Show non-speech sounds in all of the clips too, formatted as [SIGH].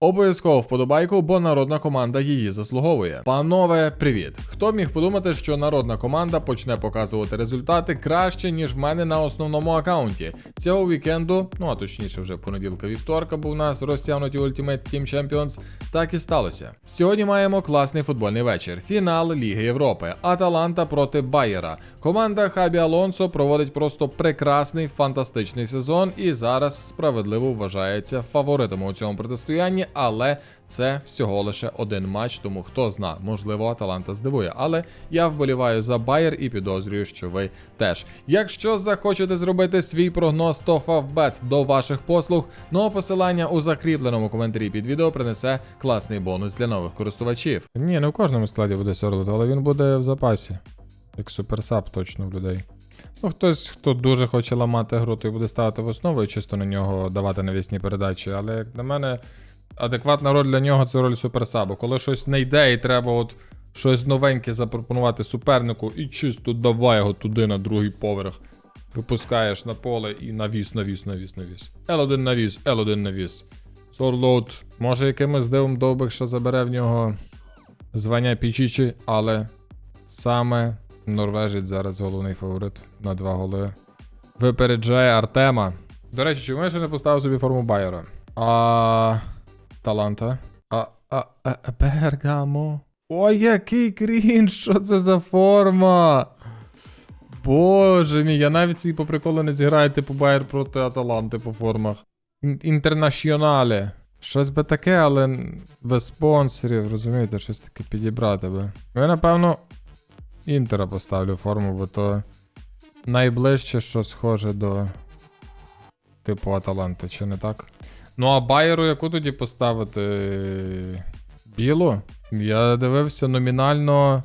Обов'язково вподобайку, бо народна команда її заслуговує. Панове, привіт! Хто міг подумати, що народна команда почне показувати результати краще, ніж в мене на основному аккаунті. Цього вікенду, ну а точніше, вже понеділка вівторка, був у нас розтягнуті Ultimate Team Champions, так і сталося. Сьогодні маємо класний футбольний вечір. Фінал Ліги Європи. Аталанта проти Байера. Команда Хабі Алонсо проводить просто прекрасний фантастичний сезон і зараз справедливо вважається фаворитом у цьому протистоянні, але це всього лише один матч, тому хто зна, можливо, Аталанта здивує. Але я вболіваю за Байер і підозрюю, що ви теж. Якщо захочете зробити свій прогноз, то Фавбет до ваших послуг. Ну а посилання у закріпленому коментарі під відео принесе класний бонус для нових користувачів. Ні, не в кожному складі буде Сорлет, але він буде в запасі. Як суперсап точно в людей. Ну, хтось, хто дуже хоче ламати гру, той буде ставити в основу і чисто на нього давати навісні передачі. Але як на мене, адекватна роль для нього це роль суперсабу. Коли щось не йде і треба от щось новеньке запропонувати супернику, і чисто давай його туди на другий поверх. Випускаєш на поле і навіс, навіс, навіс, навіс. L1 навіс, L1 навіс. Сорлоут. Може якимось дивом довбих, що забере в нього звання Пічічі, але саме Норвежець зараз головний фаворит на два голи. Випереджає Артема. До речі, чому я ще не поставив собі форму Байера? А. Таланта. А. А. а Бергамо. Ой, який крінж! Що це за форма? Боже мій, я навіть собі по приколу не зіграю типу Байер проти Аталанти по формах. Ін- Інтернаціонале. Щось би таке, але без спонсорів, розумієте, щось таке підібрати би. Я, напевно, Інтера поставлю форму, бо то найближче, що схоже до типу Аталанти, чи не так? Ну а Байеру яку тоді поставити? Білу? Я дивився номінально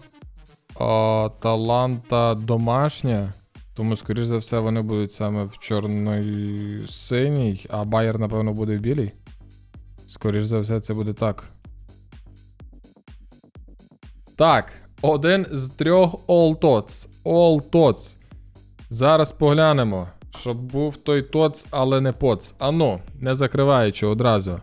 Аталанта домашня. Тому, скоріш за все, вони будуть саме в чорної синій, а Байер, напевно, буде в білій. Скоріш за все, це буде так. Так, один з трьох All Tots. All Tots. Зараз поглянемо, щоб був той Tots, але не Поц. Ану, не закриваючи одразу.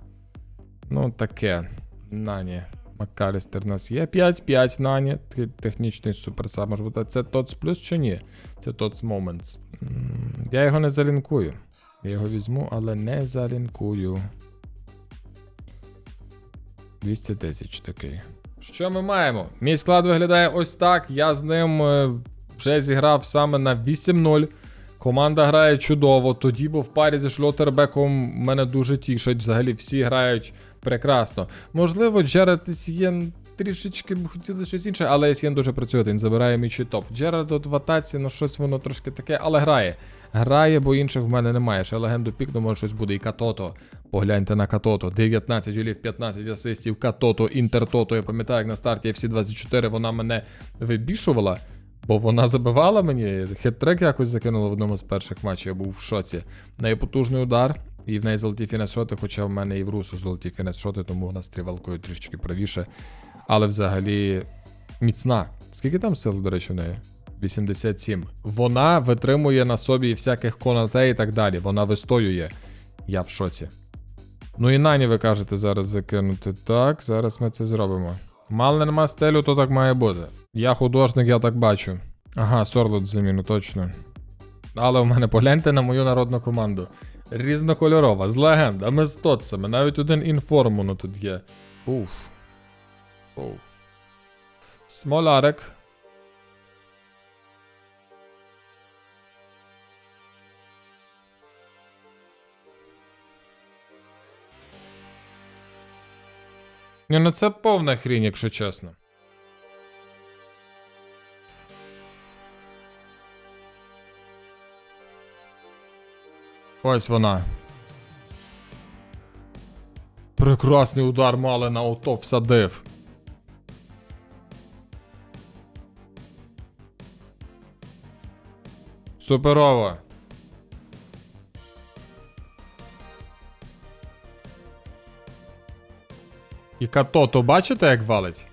Ну, таке. Нані. Макалістер у нас є 5-5 Нані. Те- Технічний суперсап може бути. Це Tots плюс чи ні? Це Tots Moments. Я його не залінкую. Я його візьму, але не залінкую. 200 тисяч такий. Що ми маємо? Мій склад виглядає ось так. Я з ним е, вже зіграв саме на 8-0. Команда грає чудово. Тоді, бо в парі зі Шлотербеком мене дуже тішить. Взагалі всі грають прекрасно. Можливо, Джеред Сієн трішечки б хотіли щось інше, але Сієн дуже працює, він забирає мічі топ. Джеред от в атаці, ну щось воно трошки таке, але грає. Грає, бо інших в мене немає. Ще легенду пікну, може щось буде і Катото. Погляньте на Катото. 19 голів, 15 асистів. Катото, Інтертото. Я пам'ятаю, як на старті FC24 вона мене вибішувала. Бо вона забивала мені, хет-трек якось закинула в одному з перших матчів, я був в шоці. В неї потужний удар, і в неї золоті фінес-шоти, хоча в мене і в Русу золоті фінес-шоти, тому вона стрівалкою трішечки правіше. Але взагалі міцна. Скільки там сил, до речі, в неї? 87. Вона витримує на собі всяких конате і так далі. Вона вистоює. Я в шоці. Ну і нані ви кажете зараз закинути. Так, зараз ми це зробимо. Мало нема стелю, то так має бути. Я художник, я так бачу. Ага, Сорлот заміну, точно. Але в мене погляньте на мою народну команду. Різнокольорова, з легендами, з тоцами, навіть один інформуно тут є. Уф. Уф. Смолярик. Ну це повна хрінь, якщо чесно. Ось вона. Прекрасний удар мали на ото всадив. Суперово. І Катото, бачите, як валить?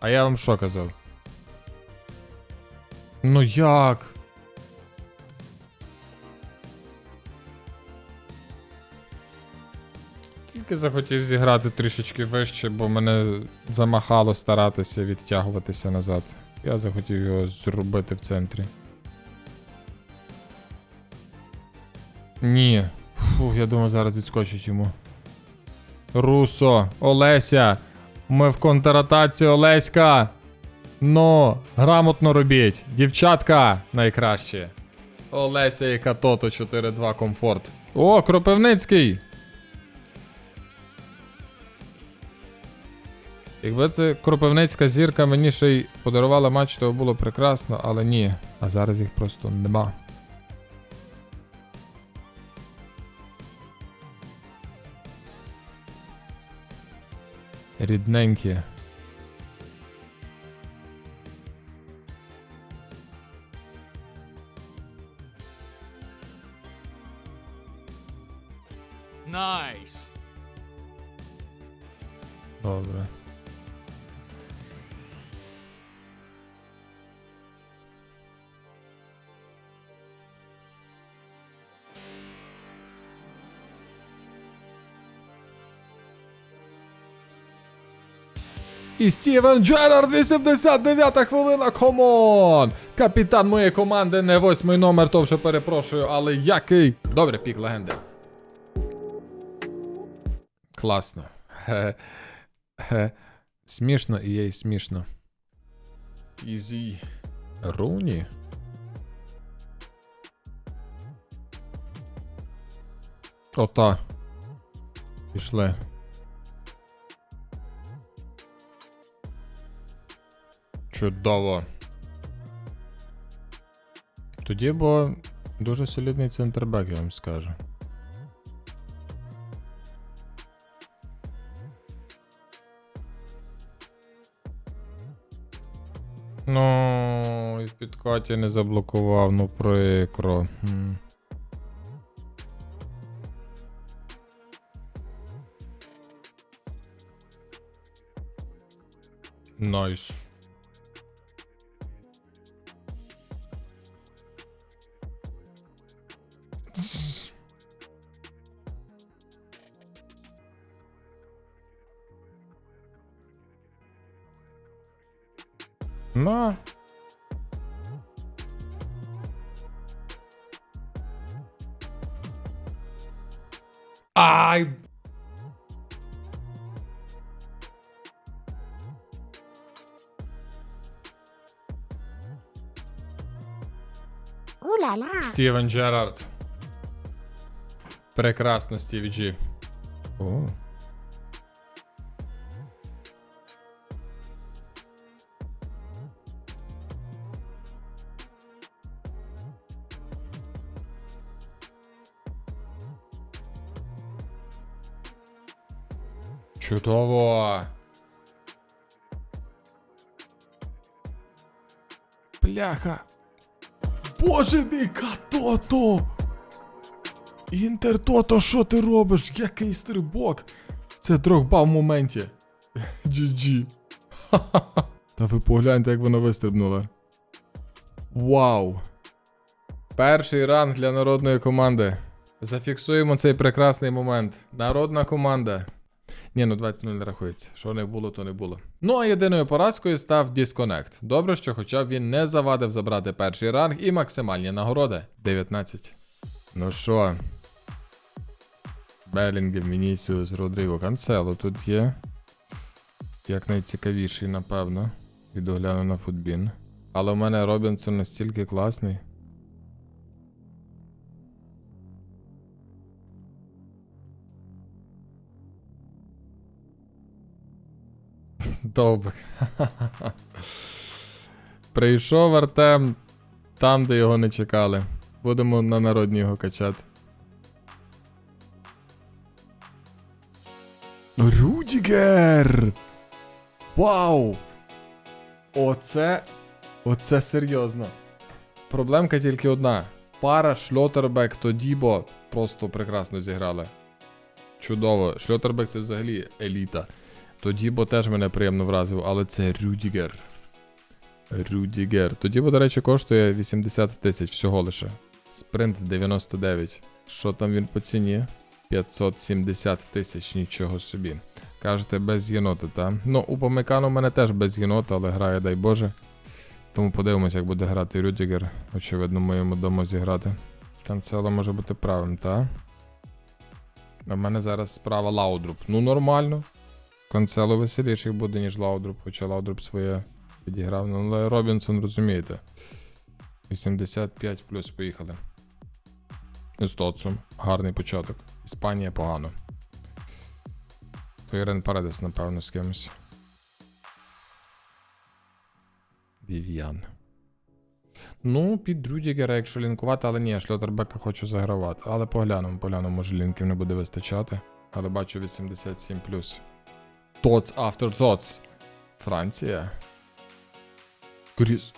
А я вам що казав? Ну як? Тільки захотів зіграти трішечки вище, бо мене замахало старатися відтягуватися назад. Я захотів його зробити в центрі. Ні. Фух, я думаю, зараз відскочить йому. Русо, Олеся. Ми в контратаці Олеська. Ну, грамотно робіть. Дівчатка найкраще. Олеся і Катото 4-2 комфорт. О, Кропивницький! Якби це Кропивницька зірка мені ще й подарувала матч, то було прекрасно, але ні. А зараз їх просто нема. Рідненькі. Nice. Добре. І Стівен Джерард, 89 хвилина, комон! Капітан моєї команди, не восьмий номер, то вже перепрошую, але який. Добре, пік легенди. Класно. [LAUGHS] Смішно і є смішно. Ізі. Руні. Ота. Пішли. Чудово. Тоді бо дуже солідний центрбек, я вам скажу. Ну, і підкаті не заблокував, ну прикро. Найс. Тс. На. Ай. Ooh-la-la. Стівен Джерард. Прекрасно, Стіві Джі. О. Чудово. Бляха. Боже мій Катото! Інтер Тото, що ти робиш? Який стрибок? Це дрогба в моменті. [LAUGHS] GG. [LAUGHS] Та ви погляньте, як воно вистрибнуло. Вау. Перший ранг для народної команди. Зафіксуємо цей прекрасний момент. Народна команда. Ні, ну 20 не рахується. Що не було, то не було. Ну а єдиною поразкою став Disconnect. Добре, що хоча б він не завадив забрати перший ранг і максимальні нагороди. 19. Ну що? Белінгем, Вінісіус, Родріго, Канцело тут є. Як найцікавіший, напевно. Відогляну на футбін. Але в мене Робінсон настільки класний. Довбик. Прийшов Артем там, де його не чекали. Будемо на народні його качати. Рудігер! Вау! Оце. Оце серйозно. Проблемка тільки одна. Пара Шльотербек та Дібо просто прекрасно зіграли. Чудово. Шльотербек це взагалі еліта. Тоді бо теж мене приємно вразив, але це Рюдігер. Рюдігер. Тоді бо, до речі, коштує 80 тисяч всього лише. Спринт 99. Що там він по ціні? 570 тисяч, нічого собі. Кажете, без єнота, та? Ну, у Помекану в мене теж без єнота, але грає, дай Боже. Тому подивимося, як буде грати Рюдігер. Очевидно, ми йому дамо зіграти. Канцело може бути правим, та? А в мене зараз справа Лаудруп. Ну, нормально. Канцело веселіший буде, ніж Лаудруп, хоча Лаудруп своє підіграв. Ну, але Робінсон, розумієте. 85 плюс поїхали. З Тоцом. Гарний початок. Іспанія погано. То Ірен Паредес, напевно, з кимось. Вів'ян. Ну, під Рюдігера, якщо лінкувати, але ні, Шльотербека хочу загравати. Але поглянемо, поглянемо, може лінків не буде вистачати. Але бачу 87 Tots after Tots. Франція. Гріз.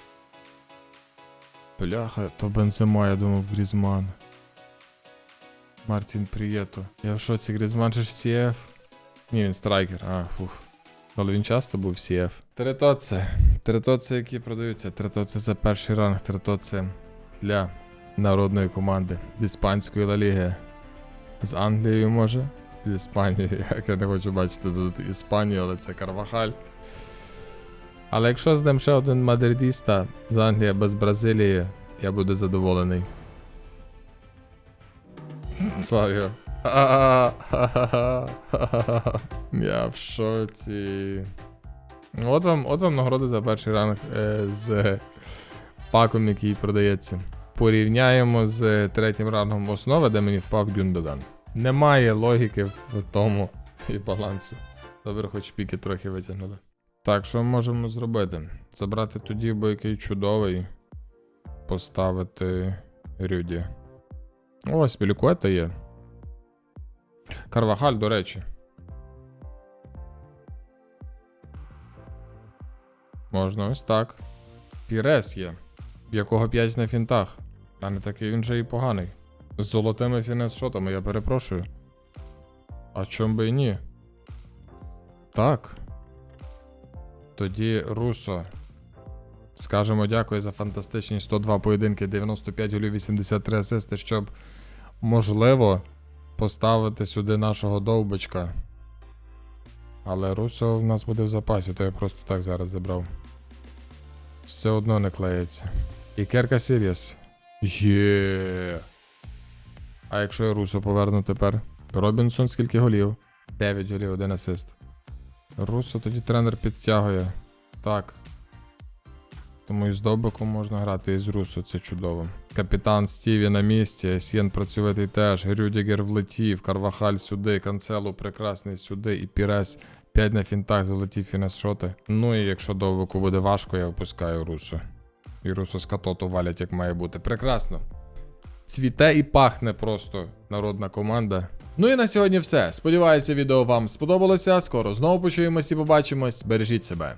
Бляха, то Бензема, я думав, Грізман. Мартін Прієто. Я в шоці, Грізман же ж CF. Ні, він страйкер. А, фух. Але він часто був CF. Теретоце. Теретоце, які продаються. Теретоце це перший ранг. Теретоце для народної команди. Іспанської Ла Ліги. З Англією може. З Іспанією. [LAUGHS] Як я не хочу бачити тут Іспанію, але це Карвахаль. Але якщо з ним ще один мадридіста з Англії без Бразилії, я буду задоволений. [LAUGHS] Савіо. [LAUGHS] Я в шоці. От вам, от вам нагорода за перший ранг е, з паком, який продається. Порівняємо з третім рангом основи, де мені впав Гюндоган. Немає логіки в тому і балансу. Добре, хоч піки трохи витягнули. Так, що ми можемо зробити? Забрати тоді, бо який чудовий. Поставити Рюді. Ось, Пілікуета є. Карвахаль, до речі. Можна ось так. Пірес є, в якого 5 на фінтах. А не такий він же і поганий. З золотими фінес-шотами, я перепрошую. А чом би і ні? Так. Тоді Русо. Скажемо дякую за фантастичні 102 поєдинки, 95 голів, 83 асисти, щоб можливо поставити сюди нашого довбочка. Але Русо в нас буде в запасі, то я просто так зараз забрав. Все одно не клеїться. І Керка Сіріс. Є. А якщо я Русо поверну тепер? Робінсон скільки голів? 9 голів, 1 асист. Русо тоді тренер підтягує. Так. Тому і з Добиком можна грати, і з Русо, це чудово. Капітан Стіві на місці, Сєн працьовитий теж, Рюдігер влетів, Карвахаль сюди, Канцелу прекрасний сюди, і Пірес 5 на фінтах залетів фінес-шоти. Ну і якщо Довбику буде важко, я опускаю Русо. І Русо з катоту валять, як має бути. Прекрасно. Цвіте і пахне просто народна команда. Ну і на сьогодні все. Сподіваюся, відео вам сподобалося. Скоро знову почуємось і побачимось. Бережіть себе.